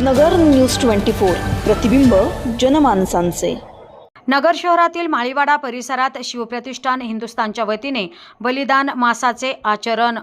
नगर news twenty four. प्रतिबिंब जनमानसांचे. नगर शहरातील माळीवाडा परिसरात शिवप्रतिष्ठान हिंदुस्थानच्या वतीने बलिदान मासाचे आचरण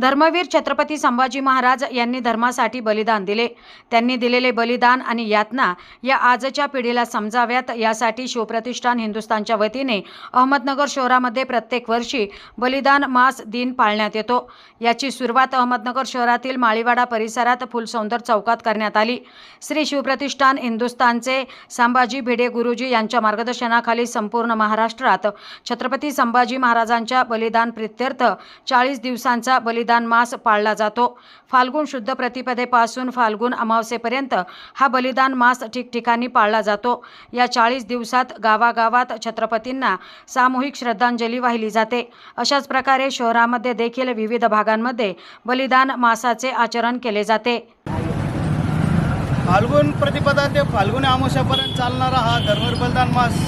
धर्मवीर छत्रपती संभाजी महाराज यांनी धर्मासाठी बलिदान दिले. त्यांनी दिलेले बलिदान आणि यातना या आजच्या पिढीला समजाव्यात. यासाठी शिवप्रतिष्ठान हिंदुस्थानच्या वतीने अहमदनगर शहरामध्ये प्रत्येक वर्षी बलिदान मास दिन पाळण्यात येतो. याची सुरुवात अहमदनगर शहरातील माळीवाडा परिसरात फुलसौंदर चौकात करण्यात आली. श्री शिवप्रतिष्ठान हिंदुस्थानचे संभाजी भिडे गुरुजी यांच्या मार्गदर्शनाखाली संपूर्ण महाराष्ट्रात छत्रपती संभाजी महाराजांच्या बलिदान प्रित्यर्थ चाळीस दिवसांचा बलिदान मास पाळला जातो. फाल्गुन शुद्ध प्रतिपदेपासून फाल्गुन अमावस्येपर्यंत हा बलिदान मास ठिकठिकाणी पाळला जातो. या चाळीस दिवसात गावागावात छत्रपतींना सामूहिक श्रद्धांजली वाहिली जाते. अशाच प्रकारे शहरामध्ये देखील विविध भागांमध्ये बलिदान मासाचे आचरण केले जाते. फाल्गुन प्रतिपदा ते फाल्गुन अमावस्यापर्यंत चालणारा हा धर्मवीर बलिदान मास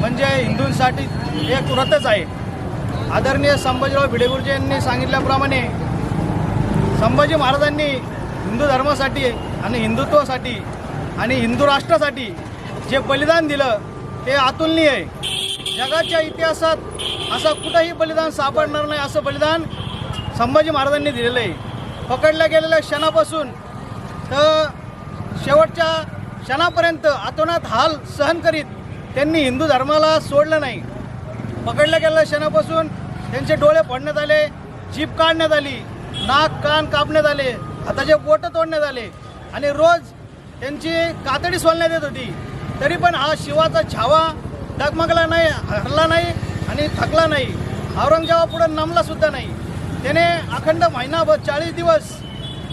म्हणजे हिंदूंसाठी एक व्रतच आहे. आदरणीय संभाजीराव भिडेगुरुजी यांनी सांगितल्याप्रमाणे संभाजी महाराजांनी हिंदू धर्मासाठी आणि हिंदुत्वासाठी आणि हिंदू राष्ट्रासाठी जे बलिदान दिलं ते अतुलनीय आहे. जगाच्या इतिहासात असं कुठंही बलिदान सापडणार नाही असं बलिदान संभाजी महाराजांनी दिलेलं आहे. पकडल्या गेलेल्या क्षणापासून तर शेवटच्या क्षणापर्यंत आतोनात हाल सहन करीत त्यांनी हिंदू धर्माला सोडलं नाही. पकडल्या गेलेल्या क्षणापासून. त्यांचे डोळे फोडण्यात आले जीप काढण्यात आली नाक कान कापण्यात आले हाताचे बोटं तोडण्यात आले. आणि रोज त्यांची कातडी सोलण्यात येत होती. तरी पण हा शिवाचा छावा डगमगला नाही हरला नाही आणि थकला नाही. औरंगजेबापुढं नमला सुद्धा नाही. त्याने अखंड महिनाभर चाळीस दिवस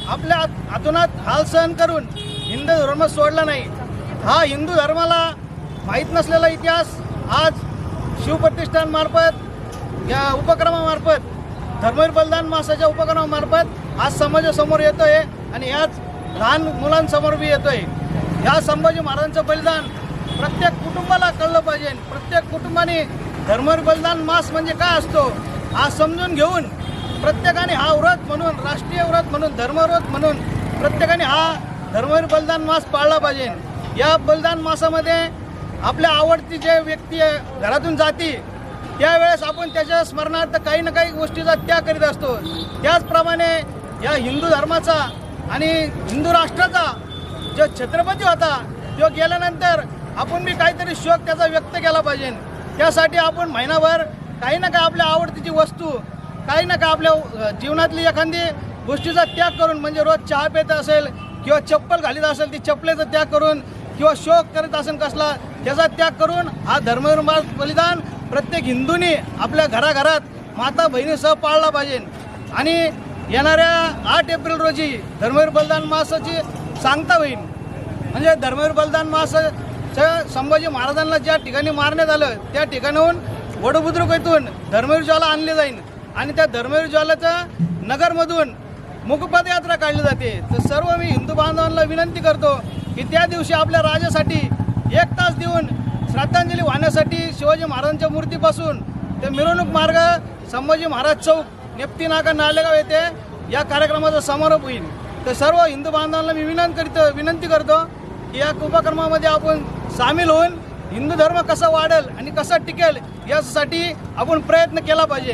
आपल्या आत- हाल सहन करून हिंदू धर्म सोडला नाही. हा हिंदू धर्माला माहीत नसलेला इतिहास आज शिवप्रतिष्ठानमार्फत या उपक्रमामार्फत धर्मवीर बलिदान मासाच्या उपक्रमामार्फत आज समाजासमोर येतो आहे आणि याच लहान मुलांसमोर बी येतो आहे या संभाजी महाराजांचं बलिदान प्रत्येक कुटुंबाला कळलं पाहिजे. प्रत्येक कुटुंबाने धर्मवीर बलिदान मास म्हणजे काय असतो? हा समजून घेऊन प्रत्येकाने हा व्रत म्हणून राष्ट्रीय व्रत म्हणून धर्मव्रत म्हणून प्रत्येकाने हा धर्मवीर बलिदान मास पाळला पाहिजे. या बलिदान मासामध्ये आपल्या आवडती जे व्यक्ती आहे, घरातून जाती त्यावेळेस आपण त्याच्या स्मरणार्थ काही ना काही गोष्टीचा त्याग करीत असतो. त्याचप्रमाणे या हिंदू धर्माचा आणि हिंदू राष्ट्राचा जो छत्रपती होता तो गेल्यानंतर आपण बी काहीतरी शोक त्याचा व्यक्त केला पाहिजे. त्यासाठी आपण महिनाभर काही ना काही आपल्या आवडतीची वस्तू काही ना काही आपल्या जीवनातली एखादी गोष्टीचा त्याग करून म्हणजे रोज चहा पेत असेल किंवा चप्पल घालीत असेल ती चप्पलेचा त्याग करून किंवा शोक करत असेल कसला त्याचा त्याग करून हा धर्मवीर मास बलिदान प्रत्येक हिंदूंनी आपल्या घराघरात माता बहिणीसह पाळला पाहिजे. आणि येणाऱ्या आठ एप्रिल रोजी धर्मवीर बलिदान मासाची सांगता होईल. म्हणजे धर्मवीर बलिदान मासाचं संभाजी महाराजांना ज्या ठिकाणी मारण्यात आलं त्या ठिकाणाहून वडबुद्रुक येथून धर्मवीर ज्वाला आणले जाईल. आणि त्या धर्मवीर ज्वालाचं नगरमधून मुखपदयात्रा काढली जाते. तर सर्व मी हिंदू बांधवांना विनंती करतो की त्या दिवशी आपल्या राजासाठी एक तास देऊन श्रद्धांजली वाहण्यासाठी शिवाजी महाराजांच्या मूर्तीपासून ते मिरवणूक मार्ग संभाजी महाराज चौक नेप्ती नाका नालेगाव येथे या कार्यक्रमाचा समारोप होईल. तर सर्व हिंदू बांधवांना मी विनंती करतो विनंती करतो की या उपक्रमामध्ये आपण सामील होऊन हिंदू धर्म कसा वाढेल आणि कसा टिकेल यासाठी आपण प्रयत्न केला पाहिजे.